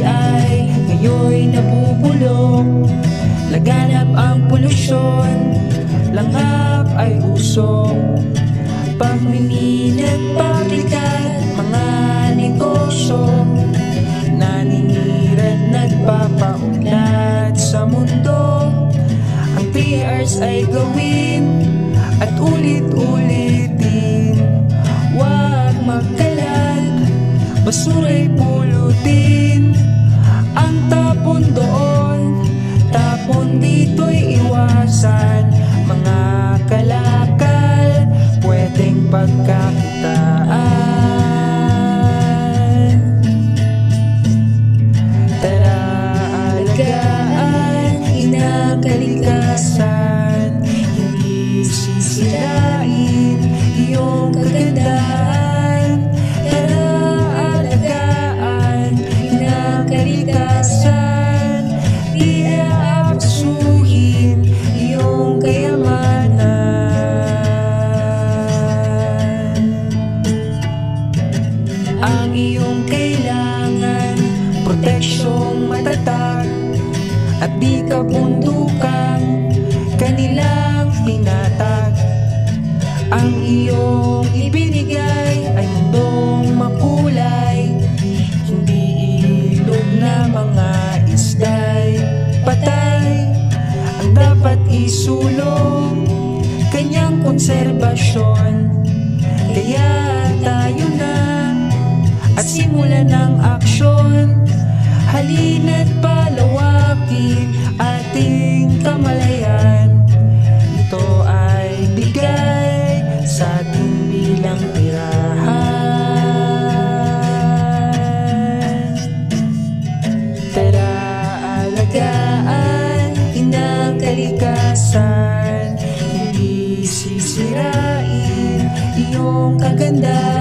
ay ngayon nabubulok Laganap ang polusyon Langap ay usok Pagmiminat paglikat Mga negosyo. Naninira't nagpapaunlad sa mundo. Ang PRs ay gawin At ulit-ulitin. Huwag magkalat Basura'y pulutin Pwedeng matatag At di kabundukan Kanilang pinatag Ang iyong ibinigay Ay mundong makulay Hindi ilog na mga isda'y patay. Ang dapat isulong Kanyang konserbasyon Kaya tayo na at simulan ng aksyon inakalikasan Hindi sisirain iyong kagandahan